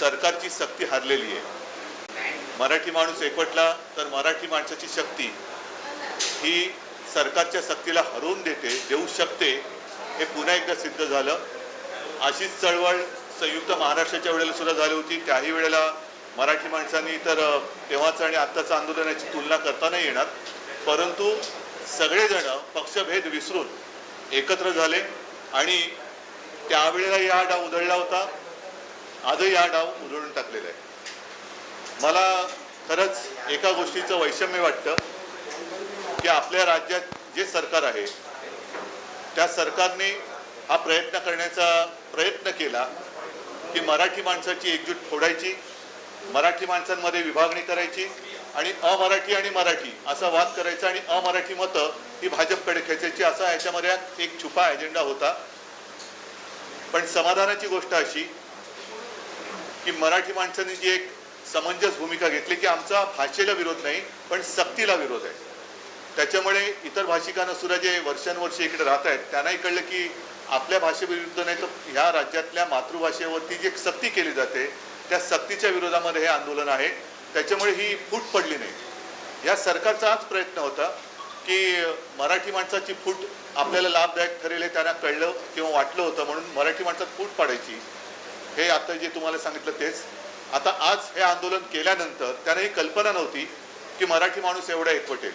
सरकारची सक्ती हरलेली आहे. मराठी माणूस एकवटला तर मराठी माणसाची शक्ती ही सरकारच्या सक्तीला हरवून देते देऊ शकते हे पुन्हा एकदा सिद्ध झालं. अशीच चळवळ संयुक्त महाराष्ट्राच्या वेळेला सुद्धा झाली होती. त्याही वेळेला मराठी माणसांनी तर तेव्हाचं आणि आत्ताचं आंदोलनाची तुलना करता नाही येणार. परंतु सगळेजण पक्षभेद विसरून एकत्र झाले आणि त्यावेळेला या डाव उधळला होता. आजही हा डाव उधळून टाकलेला आहे. मला खरंच एका गोष्टीचं वैषम्य वाटतं की आपल्या राज्यात जे सरकार आहे त्या सरकारने हा प्रयत्न करण्याचा प्रयत्न केला की मराठी माणसाची एकजूट फोडायची मराठी माणसांमध्ये विभागणी करायची आणि अमराठी आणि मराठी असा वाद करायचा आणि अमराठी मतं ही भाजपकडे खेचायची असा याच्यामध्ये एक छुपा एजेंडा होता. पण समाधानाची गोष्ट अशी की मराठी माणसांनी जी एक समंजस भूमिका घेतली की आमचा भाषेला विरोध नाही पण सक्तीला विरोध आहे. त्याच्यामुळे इतर भाषिकांना सुद्धा जे वर्षानुवर्षे इकडे राहत आहेत त्यांनाही कळलं की आपल्या भाषेविरुद्ध नाही तर ह्या राज्यातल्या मातृभाषेवरती जी सक्ती केली जाते त्या सक्तीच्या विरोधामध्ये हे आंदोलन आहे. त्याच्यामुळे ही फूट पडली नाही. या सरकारचा हाच प्रयत्न होता की मराठी माणसाची फूट आपल्याला लाभदायक ठरेल हे त्यांना कळलं किंवा वाटलं होतं म्हणून मराठी माणसात फूट पाडायची. हे आता जे तुम्हाला सांगितलं तेच. आता आज हे आंदोलन केल्यानंतर त्यांना ही कल्पना नव्हती की मराठी माणूस एवढा एकवटेल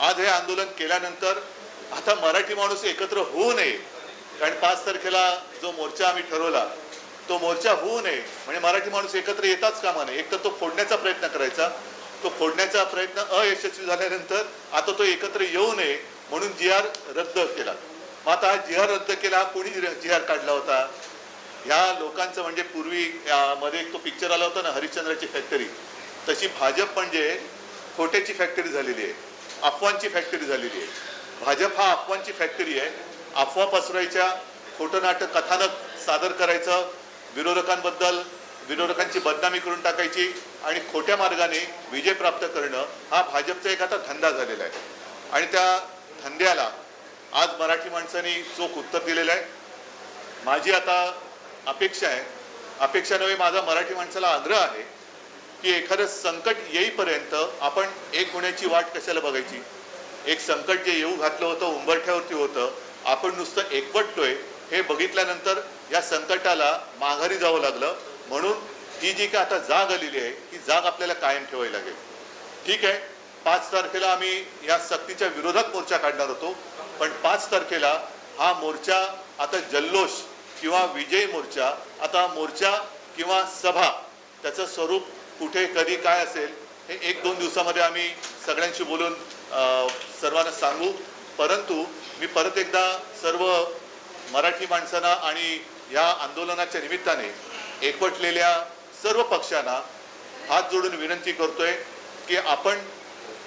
आज हे आंदोलन केल्यानंतर आता मराठी माणूस एकत्र होऊ नये. कारण पाच तारखेला जो मोर्चा आम्ही ठरवला तो मोर्चा होऊ नये. म्हणजे मराठी माणूस एकत्र येताच कामा नये. एक तर तो फोडण्याचा प्रयत्न करायचा. तो फोडण्याचा प्रयत्न अयशस्वी झाल्यानंतर आता तो एकत्र येऊ नये म्हणून जी आर रद्द केला. मग आता हा जी आर रद्द केला कोणी जी आर काढला होता? ह्या लोकांचं म्हणजे पूर्वी मध्ये एक तो पिक्चर आला होता ना हरिश्चंद्राची फॅक्टरी तशी भाजप म्हणजे खोट्याची फॅक्टरी झालेली आहे. अफवांची फॅक्टरी झालेली आहे. भाजप हा अफवांची फॅक्टरी आहे. अफवा पसरायच्या खोटं नाटक कथानक सादर करायचं विरोधकांबद्दल विरोधकांची बदनामी करून टाकायची आणि खोट्या मार्गाने विजय प्राप्त करणं हा भाजपचा एक आता धंदा झालेला आहे. आणि त्या धंद्याला आज मराठी माणसांनी चोख उत्तर दिलेलं आहे. माझी आता अपेक्षा आहे. अपेक्षा नव्हे माझा मराठी माणसाला आग्रह आहे की एखादं संकट येईपर्यंत आपण एक होण्याची वाट कशाला बघायची? एक संकट जे येऊ घातलं होतं उंबरठ्यावरती होतं आपण नुसतं एकवटतोय हे बघितल्यानंतर या संकटाला माघारी जावं लागलं. म्हणून ही जी काय आता जाग आलेली आहे ही जाग आपल्याला कायम ठेवावी लागेल. ठीक आहे पाच तारखेला आम्ही या सक्तीच्या विरोधात मोर्चा काढणार होतो. पण पाच तारखेला हा मोर्चा आता जल्लोष किंवा विजय मोर्चा आता मोर्चा किंवा सभा त्याचं स्वरूप कुठे कधी काय असेल हे एक दोन दिवसामध्ये आम्ही सगळ्यांशी बोलून सर्वांना सांगू. परंतु मी परत एकदा सर्व मराठी माणसांना आणि या आंदोलनाच्या निमित्ताने एकवटलेल्या सर्व पक्षांना हात जोडून विनंती करतोय की आपण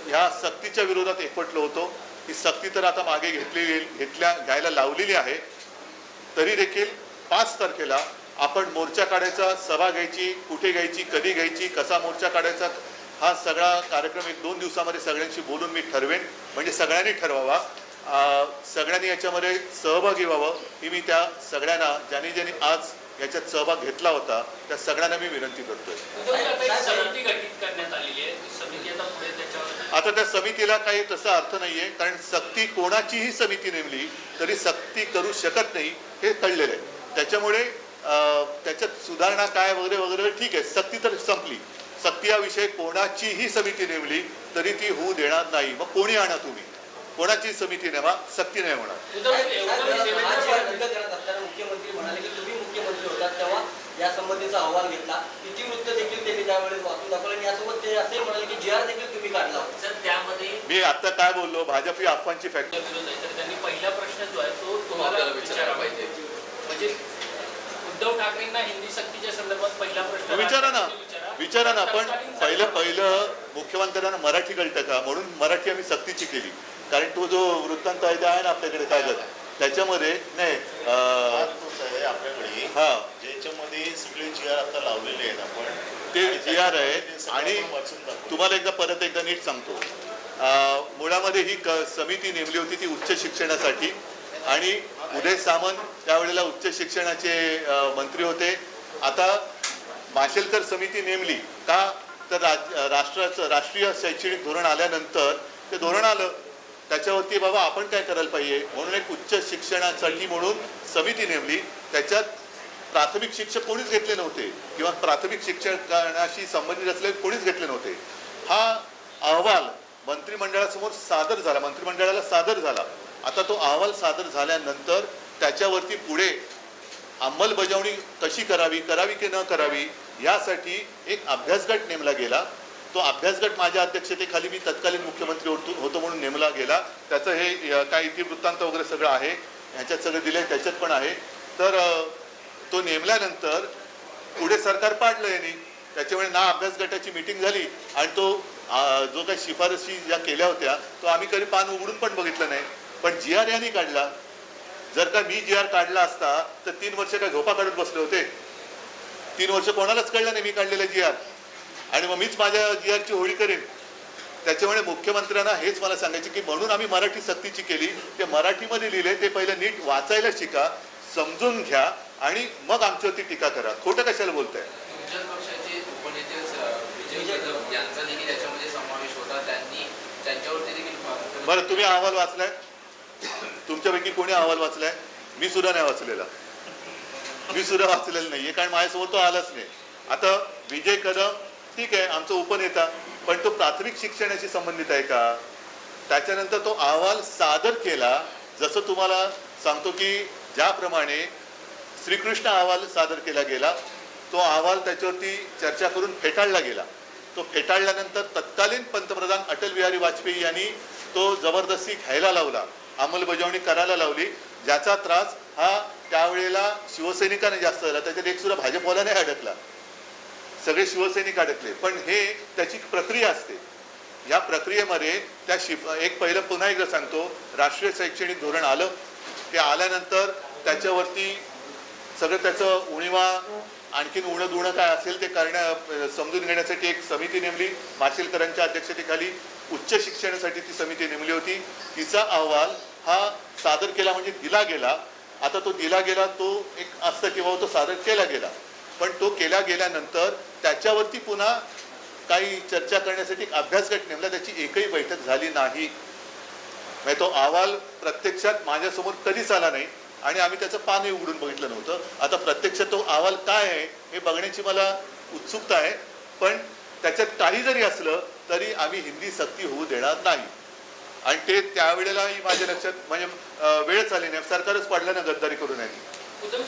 ह्या सक्तीच्या विरोधात एकवटलो होतो. ही सक्ती तर आता मागे घेतलेली घेतल्या घ्यायला लावलेली आहे. तरी देखील पाच तारखेला आपण मोर्चा काढायचा सभा घ्यायची कुठे घ्यायची कधी घ्यायची कसा मोर्चा काढायचा हा सगळा कार्यक्रम एक दोन दिवसामध्ये सगळ्यांशी बोलून मी ठरवेन. म्हणजे सगळ्यांनी ठरवावा. सगळ्यांनी याच्यामध्ये सहभागी व्हावं ही मी त्या सगळ्यांना ज्यांनी ज्यांनी आज याच्यात सहभाग घेतला होता त्या सगळ्यांना मी विनंती करतोय. आता आता त्या समितीला काही तसा अर्थ नाहीये कारण सक्ती कोणाचीही समिती नेमली तरी सक्ती करू शकत नाही हे कळलेलं आहे. त्याच्यामुळे त्याच्यात सुधारणा काय वगैरे वगैरे ठीक आहे सक्ती तर संपली. सक्ती हा विषय कोणाचीही समिती नेमली तरी ती होऊ देणार नाही. मग कोणी आणा तुम्ही? कोणाची समिती नेमा सक्ती नाही होणार. हा या संबंधीचा अहवाल घेतला. इतिवृत्त देखील त्यांनी त्यावेळेस वाचून दाखवलं आणि यासोबत ते असे म्हणाले की जी आर देखील तुम्ही काढला होता. जर त्यामध्ये मी आता काय बोललो? भाजप ही अफवांची फॅक्टरी त्यांनी पहिला प्रश्न जो आहे तो तुम्हाला विचारायला पाहिजे. म्हणजे उद्धव ठाकरेंना हिंदी सक्तीच्या संदर्भात पहिला प्रश्न विचारा ना विचारा. ना पण पहिलं पहिलं मुख्यमंत्र्यांना मराठी कळतं का? म्हणून मराठी आम्ही सक्तीची केली. कारण तो जो वृत्तांत आहे ते आहे ना आपल्याकडे कागद त्याच्यामध्ये नाही आपल्याकडे हा. ज्याच्यामध्ये सगळे जी आर आता लावलेले आहेत आपण. ते आणि जी आर आहे आणि. तुम्हाला एकदा परत एकदा नीट सांगतो. अं, मुळामध्ये ही समिती नेमली होती ती उच्च शिक्षणासाठी. आणि उदय सामंत त्यावेळेला उच्च शिक्षणाचे मंत्री होते. आता माशेलकर समिती नेमली का? तर राज राष्ट्राचं राष्ट्रीय शैक्षणिक धोरण आल्यानंतर ते धोरण आलं. त्याच्यावरती बाबा आपण काय करायला पाहिजे? म्हणून एक उच्च शिक्षणासाठी म्हणून समिती नेमली. त्याच्यात प्राथमिक शिक्षक कोणीच घेतले नव्हते. किंवा प्राथमिक शिक्षणाशी संबंधित असलेले कोणीच घेतले नव्हते. हा अहवाल मंत्रिमंडळासमोर सादर झाला. मंत्रिमंडळाला सादर झाला. आता तो अहवाल सादर झाल्यानंतर त्याच्यावरती पुढे अंमलबजावणी कशी करावी करावी की न करावी यासाठी एक अभ्यासगट नेमला गेला. तो अभ्यासगट माझ्या अध्यक्षतेखाली मी तत्कालीन मुख्यमंत्री होतो होतो म्हणून नेमला गेला. त्याचं हे काय काय इतिवृत्तांत वगैरे सगळं आहे. ह्याच्यात सगळं दिलं आहे त्याच्यात पण आहे. तर तो नेमल्यानंतर पुढे सरकार पाडलं यांनी. त्याच्यामुळे ना अभ्यास गटाची मिटिंग झाली आणि तो जो काही शिफारशी ज्या केल्या होत्या तो आम्ही कधी पान उघडून पण बघितलं नाही. पण जी आर यांनी काढला. जर का मी जी आर काढला असता तर तीन वर्ष काय झोपा काढत बसले होते. तीन वर्ष कोणालाच कळलं नाही मी काढलेलं जी आर आणि मग मीच माझ्या जी आरची होळी करेन. त्याच्यामुळे मुख्यमंत्र्यांना हेच मला सांगायचे की म्हणून आम्ही मराठी सक्तीची केली. ते मराठीमध्ये लिहिले ते पहिलं नीट वाचायला शिका समजून घ्या आणि मग आमच्यावरती टीका करा. खोटं कशाला बोलताय? बरं तुम्ही अहवाल वाचलाय? तुमच्यापैकी कोणी अहवाल वाचलाय? मी सुद्धा नाही वाचलेला. मी सुद्धा वाचलेला नाहीये कारण माझ्यासमोर तो आलाच नाही. आता विजय कदम ठीक आहे आमचा उपनेता पण तो प्राथमिक शिक्षणाशी संबंधित आहे का? त्याच्यानंतर तो अहवाल सादर केला जसं तुम्हाला सांगतो की ज्याप्रमाणे श्रीकृष्ण अहवाल सादर केला गेला तो अहवाल त्याच्यावरती चर्चा करून फेटाळला गेला. तो फेटाळल्यानंतर तत्कालीन पंतप्रधान अटल बिहारी वाजपेयी यांनी तो जबरदस्ती घ्यायला लावला. अंमलबजावणी करायला लावली. ज्याचा त्रास हा त्यावेळेला शिवसैनिकांना जास्त झाला. त्याच्यात एक सुद्धा भाजपवाला नाही अडकला. सगळे शिवसैनिक अडकले. पण हे त्याची प्रक्रिया असते. या प्रक्रियेमध्ये त्या शिफ एक पहिलं पुन्हा एकदा सांगतो. राष्ट्रीय शैक्षणिक धोरण आलं. ते आल्यानंतर त्याच्यावरती सगळं त्याचं उणीवा आणखीन उणं दुणं काय असेल ते करण्या समजून घेण्यासाठी एक समिती नेमली. माशेलकरांच्या अध्यक्षतेखाली. उच्च शिक्षणासाठी ती समिती नेमली होती. तिचा अहवाल हा सादर केला म्हणजे दिला गेला. आता तो दिला गेला तो एक असतं किंवा तो सादर केला गेला. पण तो केला गेल्यानंतर त्याच्यावरती पुन्हा काही चर्चा करण्यासाठी एक अभ्यासगट नेमला. त्याची एकही बैठक झाली नाही. म्हणजे तो अहवाल प्रत्यक्षात माझ्यासमोर कधीच आला नाही आणि आम्ही त्याचं पानही उघडून बघितलं नव्हतं. आता प्रत्यक्षात तो अहवाल काय आहे हे बघण्याची मला उत्सुकता आहे. पण त्याच्यात काही जरी असलं तरी आम्ही हिंदी सक्ती होऊ देणार नाही. आणि ते त्यावेळेलाही माझ्या लक्षात म्हणजे अं, वेळच आली नाही. सरकारच पाडलं ना गद्दारी करून यांनी. तुम्ही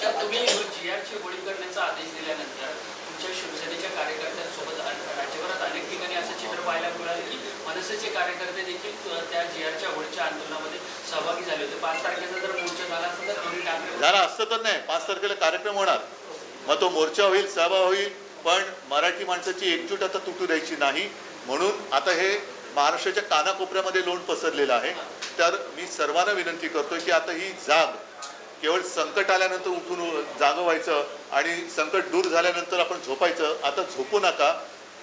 करण्याचा आदेश दिल्यानंतर तुमच्या शिवसेनेच्या कार्यकर्त्यांसोबत अन- राज्यभरात अनेक ठिकाणी असं चित्र पाहायला मिळालं की मनसेचे कार्यकर्ते देखील त्या होळीच्या आंदोलनामध्ये सहभागी झाले होते. पाच तारखेचा जर मोर्चा झाला असता तर ठाकरे असतं तर नाही. पाच तारखेला कार्यक्रम होणार. मग तो मोर्चा होईल सभा होईल पण मराठी माणसाची एकजूट आता तुटू द्यायची नाही. म्हणून आता हे महाराष्ट्राच्या कानाकोपऱ्यामध्ये लोण पसरलेलं आहे. तर मी सर्वांना विनंती करतोय की आता ही जाग केवळ संकट आल्यानंतर उठून जागं व्हायचं आणि संकट दूर झाल्यानंतर आपण झोपायचं. आता झोपू नका.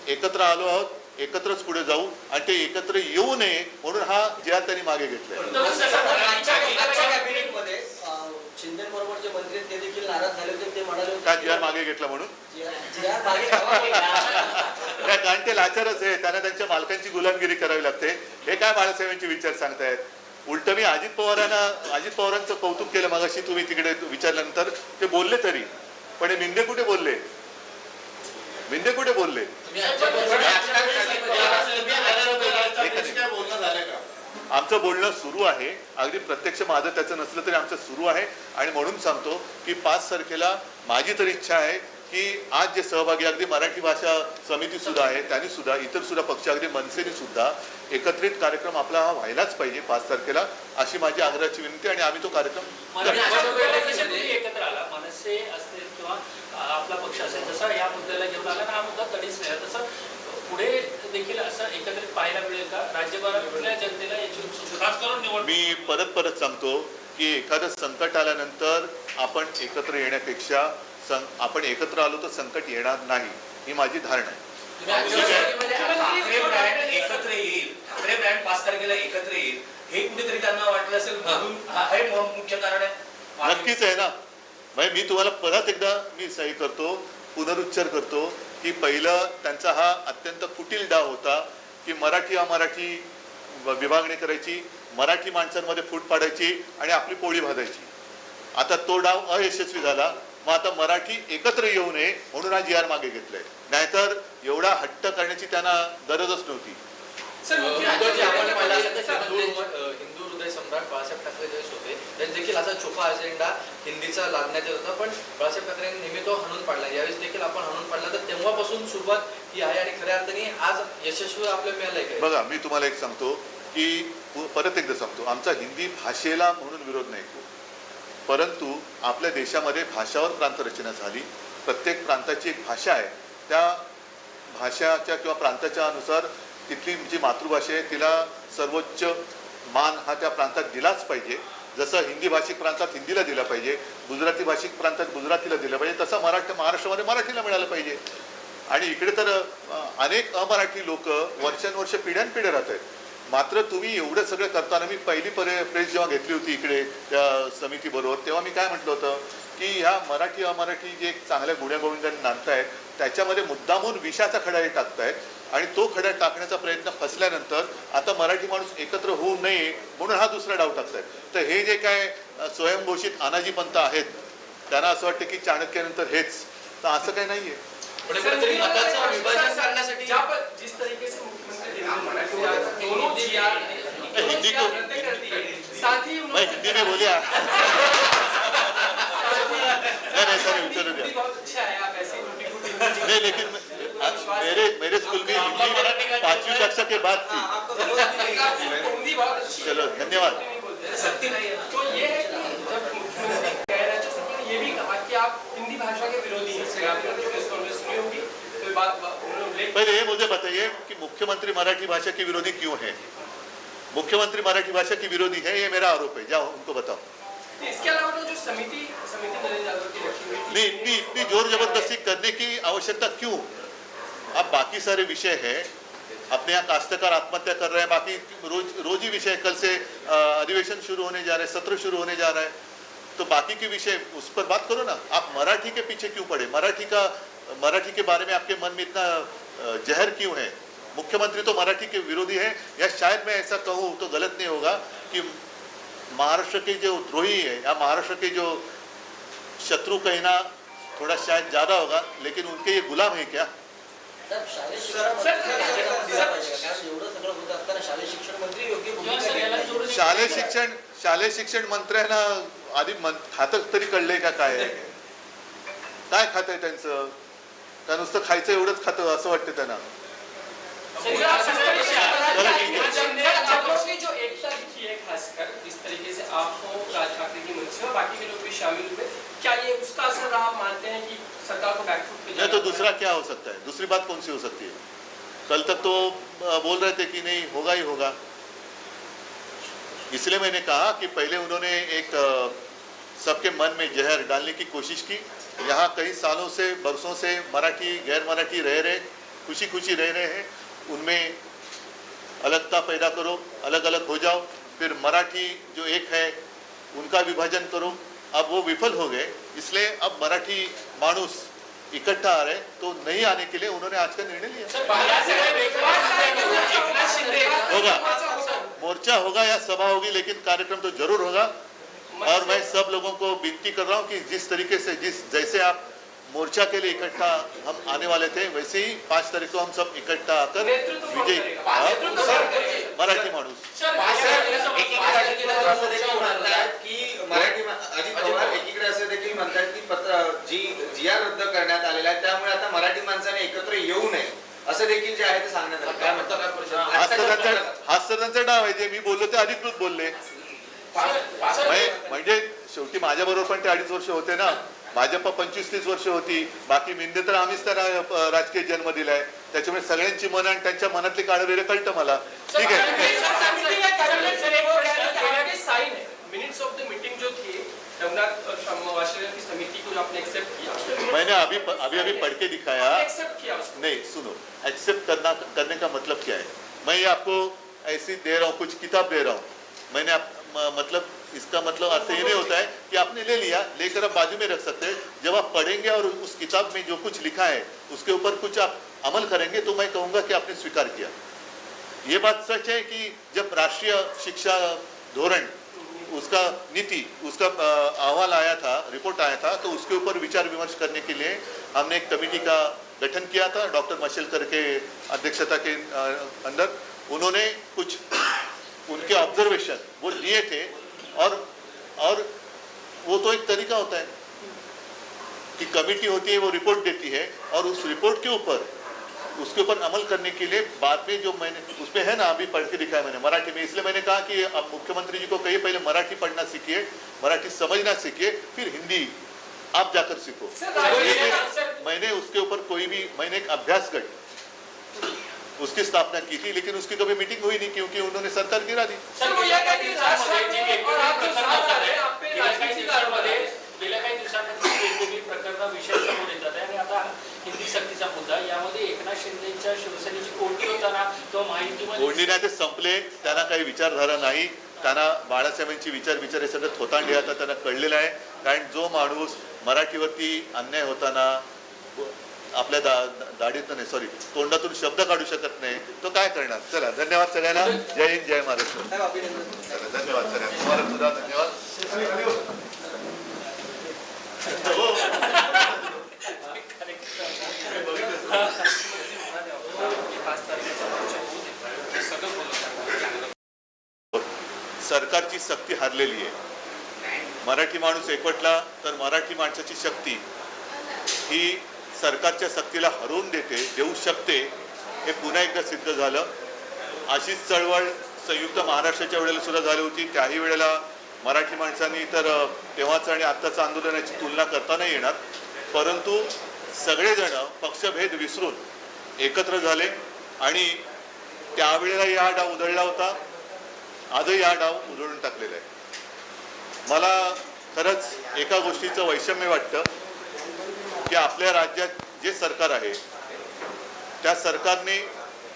एकत्र आलो आहोत एकत्रच पुढे जाऊ आणि ते एकत्र येऊ नये म्हणून हा जे त्यांनी मागे घेतला उद्धव साहेब, आजच्या आजच्या कॅबिनेटमध्ये शिंदे बरोबर जे मंत्री आहेत, ते देखील नाराज झाले होते ते म्हणाले का जे आर मागे घेतला म्हणून? जे आर मागे कारण ते लाचारच आहे त्यांना त्यांच्या मालकांची गुलामगिरी करावी लागते. हे काय बाळासाहेबांचे विचार सांगतायत? उलट मी अजित पवारांना अजित पवारांचं कौतुक केलं मगाशी तुम्ही तिकडे विचारल्यानंतर. ते बोलले तरी. पण हे मिंदे कुठे बोलले? मिंदे कुठे बोलले तुम्ही आजच्या काय बोलणं झालं का आमचं बोलणं सुरू आहे. अगदी प्रत्यक्ष माझं त्याचं नसलं तरी आमचं सुरू आहे. आणि म्हणून सांगतो की पाच तारखेला माझी तर इच्छा आहे की आज जे सहभागी अगदी मराठी भाषा समिती सुद्धा आहे त्यांनी सुद्धा इतर सुद्धा पक्ष अगदी मनसेने सुद्धा एकत्रित कार्यक्रम आपला हा व्हायलाच पाहिजे पाच तारखेला अशी माझी आग्रहाची विनंती आणि आम्ही तो कार्यक्रम पुढे देखील असं एकत्रित पाहायला मिळेल का? राज्यभरातल्या जनतेला याची उत्सुकता खास करून निवड मी परत परत सांगतो की एखादं संकट आल्यानंतर आपण एकत्र येण्यापेक्षा सं आपण एकत्र आलो तर संकट येणार नाही ही माझी धारणा आहे. एकत्र येईल. ठाकरे ब्रँड पाच तारखेला एकत्र येईल. हे कुठेतरी त्यांना वाटलं असेल म्हणून हा हे मुख्य कारण आहे. नक्कीच आहे ना. म्हणजे मी तुम्हाला परत एकदा मी सही करतो पुनरुच्चार करतो. की पहिलं त्यांचा हा अत्यंत कुटील डाव होता की मराठी अमराठी मराठी विभागणी करायची मराठी माणसांमध्ये फूट पाडायची आणि आपली पोळी भाजायची. आता तो डाव अयशस्वी झाला. मग आता मराठी एकत्र येऊ नये म्हणून हा जी आर मागे घेतलाय. नाहीतर एवढा हट्ट करण्याची त्यांना गरजच नव्हती. सर आपण सर, हिंदू हृदय सम्राट बाळासाहेब ठाकरे ज्यावेळेस होते त्यांनी देखील असा छुपा अजेंडा हिंदीचा लादण्यात येत होता पण बाळासाहेब ठाकरेंनी नेहमी तो हाणून पाडला. यावेळेस देखील आपण हाणून पाडला तर तेव्हापासून सुरुवात ही आहे आणि खऱ्या अर्थाने आज यशस्वी आपल्याला मिळालंय काय? बघा मी तुम्हाला एक सांगतो की परत एकदा सांगतो आमचा हिंदी भाषेला म्हणून विरोध नाही परंतु आपल्या देशामध्ये भाषावर प्रांतरचना झाली. प्रत्येक प्रांताची एक भाषा आहे. त्या भाषाच्या किंवा प्रांताच्या अनुसार तिथली जी मातृभाषा आहे तिला सर्वोच्च मान हा त्या प्रांतात दिलाच पाहिजे. जसं हिंदी भाषिक प्रांतात हिंदीला दिला पाहिजे गुजराती भाषिक प्रांतात गुजरातीला दिलं पाहिजे तसं मराठी महाराष्ट्रामध्ये मराठीला मिळालं पाहिजे. आणि इकडे तर अ, अनेक अमराठी लोक वर्षानुवर्ष पिढ्यानपिढ्या राहत आहेत. मात्र तुम्ही एवढं सगळं करताना मी पहिली परे प्रेस जेव्हा घेतली होती इकडे त्या समितीबरोबर तेव्हा मी काय म्हटलं होतं की ह्या मराठी अमराठी जे चांगल्या गुण्यागोविंदांनी नांदतायत त्याच्यामध्ये मुद्दामून विषाचा खडा हे टाकतायत. आणि तो खडा टाकण्याचा प्रयत्न फसल्यानंतर आता मराठी माणूस एकत्र होऊ नये म्हणून हा दुसरा डाव टाकतायत तर हे जे काय स्वयंघोषित अनाजी पंत आहेत त्यांना असं वाटतं की चाणक्यानंतर हेच. तर असं काही नाहीये. हिंदी ही हिंदी में बोलिया. नहीं नहीं सर उत्तर हिंदी दिया है नहीं लेकिन मेरे मेरे स्कूल में हिंदी पांचवी कक्षा के बाद थी। अच्छी है। चलो धन्यवाद। सत्य नहीं है। तो ये है कि जब मुख्यमंत्री कह रहे थे सबने ये भी कहा कि आप हिंदी भाषा के विरोधी हैं। आपने तो प्रेस कॉन्फ्रेंस सुनी होगी तो बात बात- उन्होंने उल्लेख पहले ये मुझे बताइए कि मुख्यमंत्री मराठी भाषा के विरोधी क्यों है? मुख्यमंत्री मराठी भाषा की विरोधी है ये मेरा आरोप है। जाओ उनको बताओ। इसके अलावा तो जो समिति समिति नहीं इतनी इतनी ज़ोर ज़बरदस्ती करने की आवश्यकता क्यों? अब बाकी सारे विषय है। अपने यहाँ काश्तकार आत्महत्या कर रहे हैं। बाकी रोज रोज ही विषय कल से अधिवेशन शुरू होने जा रहे हैं, सत्र शुरू होने जा रहा है। तो बाकी के विषय, उस पर बात करो ना। आप मराठी के पीछे क्यों पड़े? मराठी का, मराठी के बारे में आपके मन में इतना जहर क्यों है? मुख्यमंत्री तो मराठी के विरोधी है। या शायद मैं ऐसा कहूँ तो गलत नहीं होगा कि महाराष्ट्र के जो द्रोही है या महाराष्ट्र के जो शत्रु कहना थोड़ा शायद ज़्यादा होगा। लेकिन उनके ये गुलाम है क्या? शालेय शिक्षण शालेय शिक्षण मंत्री योग्य किंवा भूमिका सगळ्याला घेत जोडून नाही. एक- शालेय शिक्षण शालेय शिक्षण मंत्र्यांना आधी खातं तरी कळलंय का काय? काय खात आहे त्यांचं का नुसतं खायचं एवढंच खातं असं वाटतं त्यांना जो एकता दिखी है खासकर जिस तरीके से आप राज ठाकरे की मंच में बाकी के लोग भी शामिल हुए क्या ये उसका असर आप मानते हैं कि सरकार को बैकफुट पे नहीं तो दूसरा क्या हो सकता है? दूसरी बात कौन सी हो सकती है? कल तक तो बोल रहे थे कि नहीं होगा ही होगा। इसलिए मैंने कहा कि पहले उन्होंने एक सबके मन में जहर डालने की कोशिश की। यहाँ कई सालों से बरसों से मराठी गैर मराठी रह रहे खुशी खुशी रह रहे हैं। उनमें अलगता पैदा करो अलग अलग हो जाओ फिर मराठी जो एक है उनका विभाजन करो। अब वो विफल हो गए इसलिए अब मराठी मानुस इकट्ठा आ रहे तो नहीं आने के लिए उन्होंने आज का निर्णय लिया। सर, बाला साहेब, एक बात है, एकनाथ शिंदे। होगा। मोर्चा होगा या सभा होगी लेकिन कार्यक्रम तो ज़रूर होगा। और मैं सब लोगों को विनती कर रहा हूँ कि जिस तरीके से जिस जैसे आप मोर्चा के लिए इकट्ठा हम आने वाले थे वैसे ही पाँच तारीख को हम सब इकट्ठा आकर विजय? मराठी माणूस। एकीकडे असं देखील म्हणतात की मराठी मा- अजित पवार एकीकडे असं देखील म्हणतात की पत्र जी जी आर रद्द करण्यात आलेला आहे त्यामुळे आता मराठी माणसाने एकत्र येऊ नये असं देखील जे आहे ते सांगण्यात आलं. काय म्हणतात हाच तर त्यांचा डाव आहे जे मी बोललो ते अधिकृत बोलले. म्हणजे- म्हणजे शेवटी माझ्या बरोबर पण ते अडीच वर्ष होते ना. भाजप पंचवीस तीस वर्ष होती. बाकी मिंदे तर आम्हीच त्यांना अ, राजकीय जन्म दिलाय. त्याच्यामुळे सगळ्यांची मन आणि त्यांच्या मनातली काळवेरे कळतं मला. ठीक आहे? मिनट्स ऑफ द मीटिंग जो थी रघुनाथ शर्मा वाशेकर की समिति को जो आपने एक्सेप्ट किया? उसके minutes मैंने अभी अभी अभी पढ़ के दिखाया. एक्सेप्ट किया नहीं सुनो. एक्सेप्ट करना करने का मतलब क्या है? मैं आपको ऐसी दे रहा हूँ कुछ किताब दे रहा हूँ. मैंने आप, म, मतलब इसका मतलब अर्थ ये नहीं होता है कि आपने ले लिया, लेकर आप बाजू में रख सकते हैं। जब आप पढ़ेंगे और उस किताब में जो कुछ लिखा है, उसके ऊपर कुछ आप अमल करेंगे तो मैं कहूँगा कि आपने स्वीकार किया। ये बात सच है कि जब राष्ट्रीय शिक्षा धोरण, उसका नीति, उसका अहवाल आया था, रिपोर्ट आया था तो उसके ऊपर विचार विमर्श करने के लिए हमने एक कमेटी का गठन किया था, डॉक्टर मशेलकर के अध्यक्षता के अंदर। उन्होंने कुछ, उनके ऑब्जर्वेशन वो लिए थे और और वो तो एक तरीका होता है कि कमेटी होती है वो रिपोर्ट देती है और उस रिपोर्ट के ऊपर उसके ऊपर अमल करने के लिए बाद में जो मैंने उसमें है ना अभी पढ़ के दिखाया मैंने मराठी में इसलिए मैंने कहा कि अब मुख्यमंत्री जी को कहिए पहले मराठी पढ़ना सीखिए मराठी समझना सीखिए फिर हिंदी आप जाकर सीखो। मैंने उसके ऊपर कोई भी मैंने एक अभ्यास गट उसकी स्थापना की थी लेकिन उसकी कभी मीटिंग हुई नहीं क्योंकि उन्होंने सरकार गिरा दी। गेल्या काही वेगवेगळी प्रकरणं विषय समोर येतात आणि आता हिंदी सक्तीचा मुद्दा यामध्ये एकनाथ शिंदेच्या शिवसेनेची होताना किंवा ते संपले. त्यांना काही विचारधारा नाही. त्यांना बाळासाहेबांची विचार विचार हे सगळं थोतांडी आता त्यांना कळलेलं आहे. कारण जो माणूस मराठीवरती अन्याय होताना आपल्या दा दाढीतून नाही सॉरी तोंडातून शब्द काढू शकत नाही. तो काय करणार? चला धन्यवाद सगळ्यांना. जय हिंद जय महाराष्ट्र. चला धन्यवाद सगळ्यांना. तुम्हाला सुद्धा धन्यवाद. सरकारची सक्ती हारलेली आहे. मराठी माणूस एकवटला तर मराठी माणसाची शक्ती ही सरकारच्या सक्तीला हरवून देते देऊ शकते हे पुन्हा एकदा सिद्ध झालं. अशीच चळवळ संयुक्त महाराष्ट्राच्या वेळेला सुद्धा झाली होती. त्याही वेळेला मराठी माणसांनी तर तेव्हाचं आणि आत्ताचं आंदोलनाची तुलना करता नाही येणार. परंतु सगळेजण पक्षभेद विसरून एकत्र झाले आणि त्यावेळेला या डाव उधळला होता. आजही हा डाव उधळून टाकलेला आहे. मला खरंच एका गोष्टीचं वैषम्य वाटतं. की आपल्या राज्यात जे सरकार आहे त्या सरकारने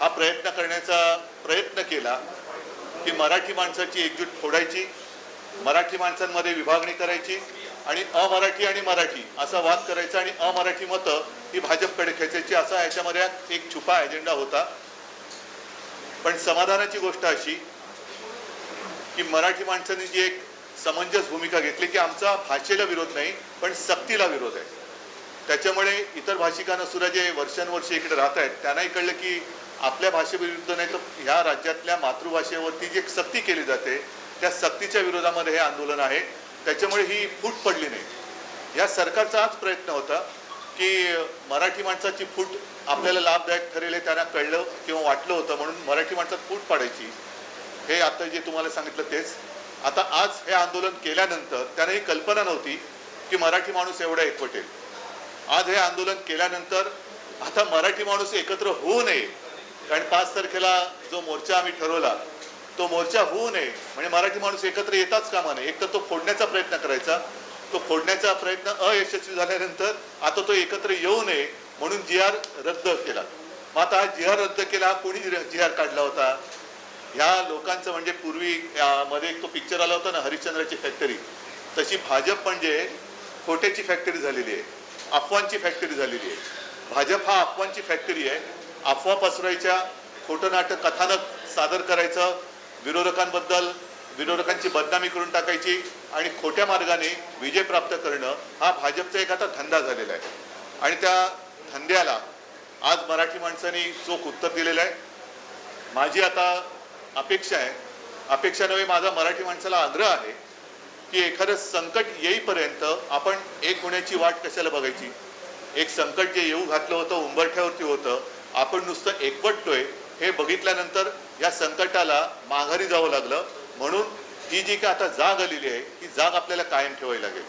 हा प्रयत्न करण्याचा प्रयत्न केला की मराठी माणसाची एकजूट फोडायची मराठी माणसांमध्ये विभागणी करायची आणि अमराठी आणि मराठी असा वाद करायचा आणि अमराठी मतं ही भाजपकडे खेचायची असा याच्यामध्ये एक छुपा एजेंडा होता. पण समाधानाची गोष्ट अशी की मराठी माणसांनी जी एक समंजस भूमिका घेतली की आमचा भाषेला विरोध नाही पण सक्तीला विरोध आहे. त्याच्यामुळे इतर भाषिकांना सुद्धा जे वर्षानुवर्षे इकडे राहत आहेत त्यांनाही कळलं की आपल्या भाषेविरुद्ध नाही तर ह्या राज्यातल्या मातृभाषेवरती जी एक सक्ती केली जाते त्या सक्तीच्या विरोधामध्ये हे आंदोलन आहे. त्याच्यामुळे ही फूट पडली नाही. या सरकारचा हाच प्रयत्न होता की मराठी माणसाची फूट आपल्याला लाभदायक ठरेल हे त्यांना कळलं किंवा वाटलं होतं म्हणून मराठी माणसात फूट पाडायची. हे आता जे तुम्हाला सांगितलं तेच. आता आज हे आंदोलन केल्यानंतर त्यांना ही कल्पना नव्हती की मराठी माणूस एवढा एकवटेल आज हे आंदोलन केल्यानंतर आता मराठी माणूस एकत्र होऊ नये. कारण पाच तारखेला जो मोर्चा आम्ही ठरवला तो मोर्चा होऊ नये. म्हणजे मराठी माणूस एकत्र येताच कामा नये. एक तर तो फोडण्याचा प्रयत्न करायचा. तो फोडण्याचा प्रयत्न अयशस्वी झाल्यानंतर आता तो एकत्र येऊ नये म्हणून जी आर रद्द केला. मग आता हा जी आर रद्द केला कोणी जी आर काढला होता? ह्या लोकांचं म्हणजे पूर्वी मध्ये एक तो पिक्चर आला होता ना हरिश्चंद्राची फॅक्टरी तशी भाजप म्हणजे खोट्याची फॅक्टरी झालेली आहे. अफवांची फॅक्टरी झालेली आहे. भाजप हा अफवांची फॅक्टरी आहे. अफवा पसरायच्या खोटं नाटक कथानक सादर करायचं विरोधकांबद्दल विरोधकांची बदनामी करून टाकायची आणि खोट्या मार्गाने विजय प्राप्त करणं हा भाजपचा एक आता धंदा झालेला आहे. आणि त्या धंद्याला आज मराठी माणसांनी चोख उत्तर दिलेलं आहे. माझी आता अपेक्षा आहे. अपेक्षा नव्हे माझा मराठी माणसाला आग्रह आहे. की एखादं संकट येईपर्यंत आपण एक होण्याची वाट कशाला बघायची? एक संकट जे येऊ घातलं होतं उंबरठ्यावरती होतं आपण नुसतं एकवटतोय हे बघितल्यानंतर या संकटाला माघारी जावं लागलं. म्हणून ही जी काय आता जाग आलेली आहे ती जाग आपल्याला कायम ठेवावी लागेल.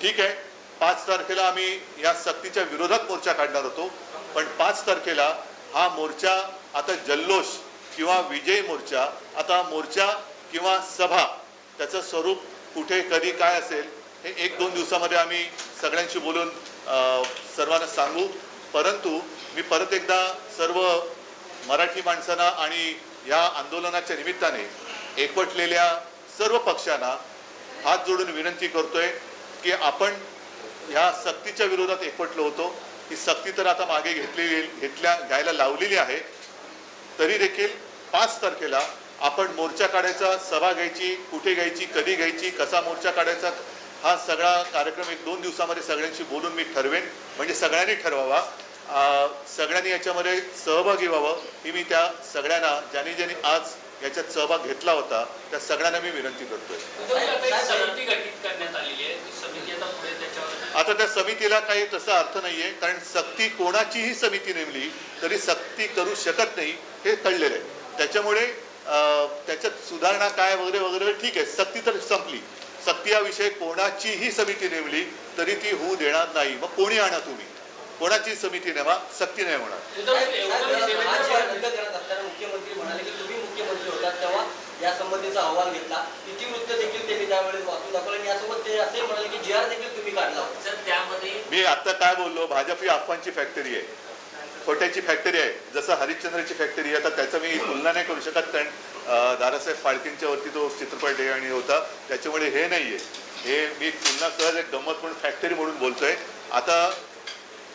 ठीक आहे पाच तारखेला आम्ही या सक्तीच्या विरोधात मोर्चा काढणार होतो. पण पाच तारखेला हा मोर्चा आता जल्लोष किंवा विजय मोर्चा आता मोर्चा किंवा सभा त्याचं स्वरूप कुठे कधी काय असेल हे एक दोन दिवसामध्ये आम्ही सगळ्यांशी बोलून सर्वांना सांगू. परंतु मी परत एकदा सर्व मराठी माणसांना आणि या आंदोलनाच्या निमित्ताने एकवटलेल्या सर्व पक्षांना हात जोडून विनंती करतोय की आपण ह्या सक्तीच्या विरोधात एकवटलो होतो. ही सक्ती तर आता मागे घेतलेली घेतल्या घ्यायला लावलेली आहे. तरी देखील पाच तारखेला आपण मोर्चा काढायचा सभा घ्यायची कुठे घ्यायची कधी घ्यायची कसा मोर्चा काढायचा हा सगळा कार्यक्रम एक दोन दिवसामध्ये सगळ्यांशी बोलून मी ठरवेन. म्हणजे सगळ्यांनी ठरवावा. सगळ्यांनी याच्यामध्ये सहभागी व्हावं ही मी त्या सगळ्यांना ज्यांनी ज्यांनी आज याच्यात सहभाग घेतला होता त्या सगळ्यांना मी विनंती करतोय. आता त्या समितीला काही तसा अर्थ नाहीये कारण सक्ती कोणाचीही समिती नेमली तरी सक्ती करू शकत नाही हे कळलेलं आहे. त्याच्यामुळे त्याच्यात सुधारणा काय वगैरे वगैरे ठीक आहे. सक्ती तर संपली. सक्ती हा विषय कोणाचीही समिती नेमली तरी ती होऊ देणार नाही. मग कोणी आणा तुम्ही? कोणाची समिती नेमा सक्ती नाही होणार. मुख्यमंत्री म्हणाले की तुम्ही मुख्यमंत्री होतात तेव्हा या संबंधीचा अहवाल घेतला इतिवृत्त देखील त्यांनी त्यावेळेस वाचून दाखवलं आणि यासोबत ते असे म्हणाले की जी आर देखील तुम्ही काढला त्यामध्ये मी आता काय बोललो? भाजप ही अफवांची फॅक्टरी आहे. खोट्याची फॅक्टरी आहे. जसं हरिश्चंद्रची फॅक्टरी आहे आता त्याचं मी तुलना नाही करू शकत. कारण अं, दादासाहेब फाळकेंच्या वरती तो चित्रपट हे आणि होता. त्याच्यामुळे हे नाही आहे हे मी तुलना सहज एक गंमत म्हणून फॅक्टरी म्हणून बोलतोय. आता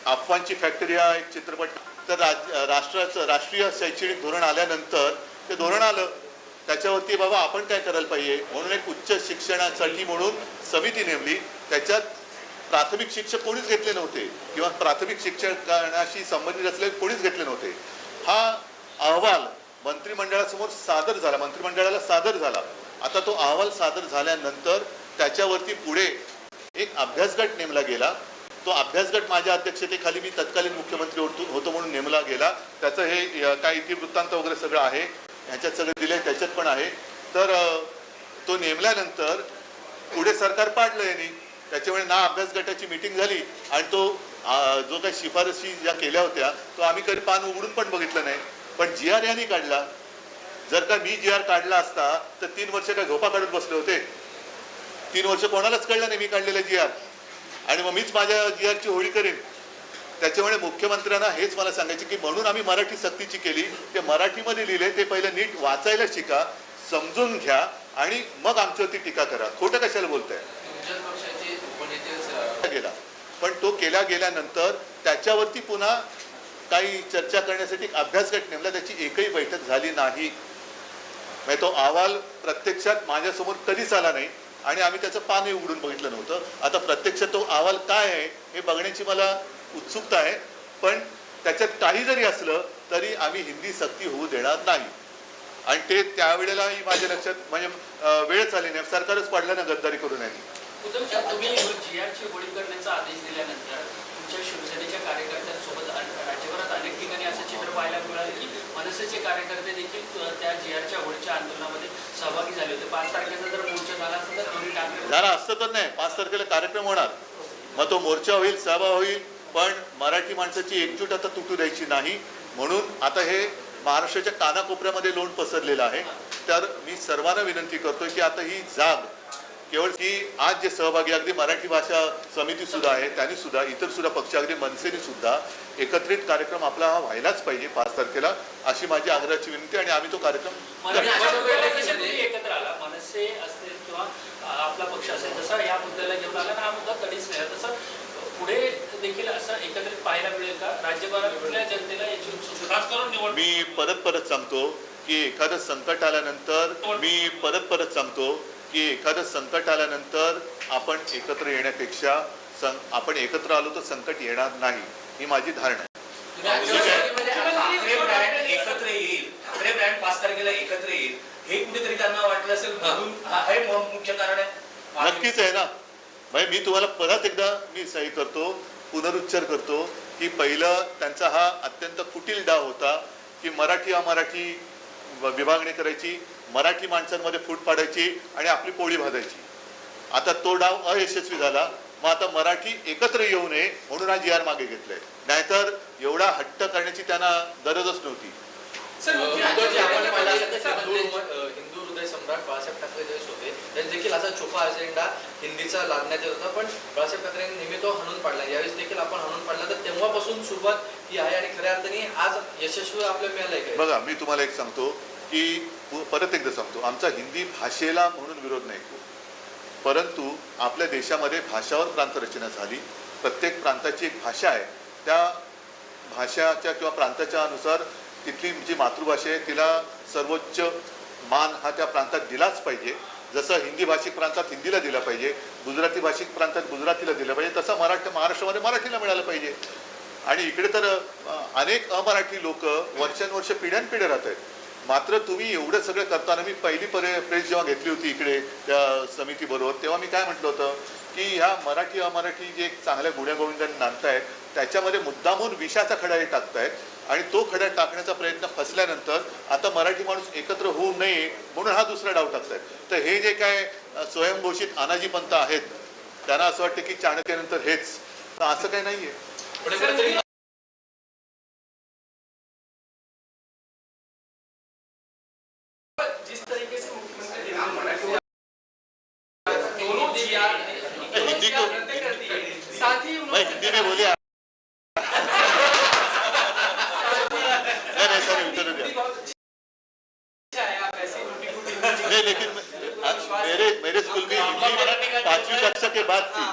अफवांची फॅक्टरी हा एक चित्रपट. तर राज राष्ट्राचं राष्ट्रीय शैक्षणिक धोरण आल्यानंतर ते धोरण आलं. त्याच्यावरती बाबा आपण काय करायला पाहिजे? म्हणून एक उच्च शिक्षणासाठी म्हणून समिती नेमली. त्याच्यात प्राथमिक शिक्षक कोणीच घेतले नव्हते. किंवा प्राथमिक शिक्षणाशी संबंधित असलेले कोणीच घेतले नव्हते. हा अहवाल मंत्रिमंडळासमोर सादर झाला. मंत्रिमंडळाला सादर झाला. आता तो अहवाल सादर झाल्यानंतर त्याच्यावरती पुढे एक अभ्यास गट नेमला गेला. तो अभ्यासगट माझ्या अध्यक्षतेखाली मी तत्कालीन मुख्यमंत्री होतो होतो म्हणून नेमला गेला. त्याचं हे काय इतिवृत्तांत वगैरे सगळं आहे ह्याच्यात सगळं दिलंय त्याच्यात पण आहे. तर तो नेमल्यानंतर पुढे सरकार पाडलं यांनी. त्याच्यामुळे ना अभ्यास गटाची मिटिंग झाली आणि तो जो काही शिफारशी ज्या केल्या होत्या तो आम्ही कधी पान उघडून पण बघितलं नाही. पण जी आर यांनी काढला. जर का मी जी आर काढला असता तर तीन वर्ष काय झोपा काढत बसले होते. तीन वर्ष कोणालाच कळलं नाही मी काढलेलं जी आर आणि मग मीच माझ्या जी आरची होळी करेन. त्याच्यामुळे मुख्यमंत्र्यांना हेच मला सांगायचे की म्हणून आम्ही मराठी सक्तीची केली. ते मराठीमध्ये लिहिले ते पहिलं नीट वाचायला शिका समजून घ्या आणि मग आमच्यावरती टीका करा. खोटं कशाला बोलताय तुमच्याच पक्षाचे उपनेते स- गेला पण तो केला गेल्यानंतर त्याच्यावरती पुन्हा काही चर्चा करण्यासाठी अभ्यास गट नेमला त्याची एकही बैठक झाली नाही. म्हणजे तो अहवाल प्रत्यक्षात माझ्यासमोर कधीच आला नाही आणि आम्ही त्याचं पानही उघडून बघितलं नव्हतं. आता प्रत्यक्षात तो अहवाल काय आहे हे बघण्याची मला उत्सुकता आहे पण त्याच्यात काही जरी असलं तरी आम्ही हिंदी सक्ती होऊ देणार नाही. आणि ते त्यावेळेलाही माझ्या लक्षात म्हणजे वेळच आली नाही. सरकारच पडलं ना गद्दारी करून यांनी उद्धवजी, तुम्ही जीआरची होळी करण्याचा आदेश दिल्यानंतर तुमच्या शिवसेनेच्या कार्यकर्त्यांसोबत अन- राज्यभरात अनेक ठिकाणी असं चित्र पाहायला मिळाले की मनसेचे कार्यकर्ते देखील त्या जीआरच्या होळीच्या आंदोलनामध्ये सहभागी झाले होते. पाच तारखेचा जर मोर्चा झाला असता तर दोन्ही ठाकरे झाला असतं तर नाही. पाच तारखेला कार्यक्रम होणार. मग तो मोर्चा होईल सभा होईल पण मराठी माणसाची एकजूट आता तुटू द्यायची नाही. म्हणून आता हे महाराष्ट्राच्या कानाकोपऱ्यामध्ये लोण पसरलेलं आहे. तर मी सर्वांना विनंती करतोय की आता ही जाग केवळ की आज जे सहभागी अगदी मराठी भाषा समिती सुद्धा आहे त्यांनी सुद्धा इतर सुद्धा पक्ष अगदी मनसेने सुद्धा एकत्रित कार्यक्रम आपला हा व्हायलाच पाहिजे पाच तारखेला अशी माझी आग्रहाची विनंती आणि आम्ही तो कार्यक्रम मनसे करणार. अशा वेळेला कसे तुम्ही एकत्र आला. मनसे असेल किंवा अ, आपला पक्ष असेल जसा या मुद्द्याला घेऊन आला ना हा मुद्दा कधीच नाही. तसं पुढे देखील असं एकत्रित पाहायला मिळेल का? राज्यभरातल्या जनतेला याची उत्सुकता? खास करून निवड मी परत परत सांगतो की एखादं संकट आल्यानंतर मी परत परत सांगतो की एखादं संकट आल्यानंतर आपण एकत्र येण्यापेक्षा सं आपण एकत्र आलो तर संकट येणार नाही ही माझी धारणा आहे. राष्ट्रवादीमध्ये ठाकरे ब्रँड एकत्र येईल ठाकरे ब्रँड पाच तारखेला एकत्र येईल हे कुठेतरी त्यांना वाटलं असेल म्हणून हा हे मु- मुख्य कारण आहे. नक्कीच आहे ना. म्हणजे मी तुम्हाला परत एकदा मी सही करतो पुनरुच्चार करतो की पहिलं त्यांचा हा अत्यंत कुटील डाव होता की मराठी अमराठी विभागणी करायची मराठी माणसांमध्ये फूट पाडायची आणि आपली पोळी भाजायची. आता तो डाव अयशस्वी झाला. मग आता मराठी एकत्र येऊ नये म्हणून हा जी आर मागे घेतलाय. नाहीतर एवढा हट्ट करण्याची त्यांना गरजच नव्हती. असेल सर, हिंदू हृदय सम्राट बाळासाहेब ठाकरे ज्यावेळेस होते त्यांनी देखील असा छुपा अजेंडा हिंदीचा लादण्यात येत होता पण बाळासाहेब ठाकरेंनी नेहमी तो हाणून पाडला. यावेळेस देखील आपण हाणून पाडला तर तेव्हापासून सुरुवात ही आहे आणि खऱ्या अर्थाने आज यशस्वी आपल्याला मिळालंय. काय बघा मी तुम्हाला एक सांगतो की परत एकदा सांगतो. आमचा हिंदी भाषेला म्हणून विरोध नाही परंतु आपल्या देशामध्ये भाषावर प्रांतरचना झाली. प्रत्येक प्रांताची एक भाषा आहे. त्या भाषाच्या किंवा प्रांताच्या अनुसार तिथली जी मातृभाषा आहे तिला सर्वोच्च मान हा त्या प्रांतात दिलाच पाहिजे. जसं हिंदी भाषिक प्रांतात हिंदीला दिला पाहिजे गुजराती भाषिक प्रांतात गुजरातीला दिलं पाहिजे तसं मराठी महाराष्ट्रामध्ये मराठीला मिळालं पाहिजे. आणि इकडे तर अनेक अमराठी लोक वर्षानुवर्ष पिढ्यानपिढ्या राहत आहेत. मात्र तुम्ही एवढं सगळं करताना मी पहिली परे प्रेस जेव्हा घेतली होती इकडे त्या समितीबरोबर तेव्हा मी काय म्हटलं होतं की ह्या मराठी अमराठी जे एक चांगल्या गुण्यागोविंदांनी नांदतायत त्याच्यामध्ये मुद्दामून विषाचा खडा हे टाकतायत आणि तो खडा टाकण्याचा प्रयत्न फसल्यानंतर आता मराठी माणूस एकत्र होऊ नये म्हणून हा दुसरा डाव टाकतायत. तर हे जे काय स्वयंघोषित अनाजी पंत आहेत त्यांना असं वाटतं की चाणक्यानंतर हेच. तर असं काही नाहीये पण कुठेतरी जिस तरीके से मुख्यमंत्री देवेंद्र फडणवीस ने दोनों जीआर हिंदी को- रद्द कर दिए साथ ही मैं उन्होंने हिंदी में बोले नहीं नहीं सर उत्तर हिंदी दिया बहुत अच्छा है आप ऐसे टूटी फूटी हिंदी नहीं लेकिन मैं- आज मेरे मेरे स्कूल में हिंदी बाद थी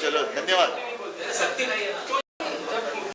चलो धन्यवाद.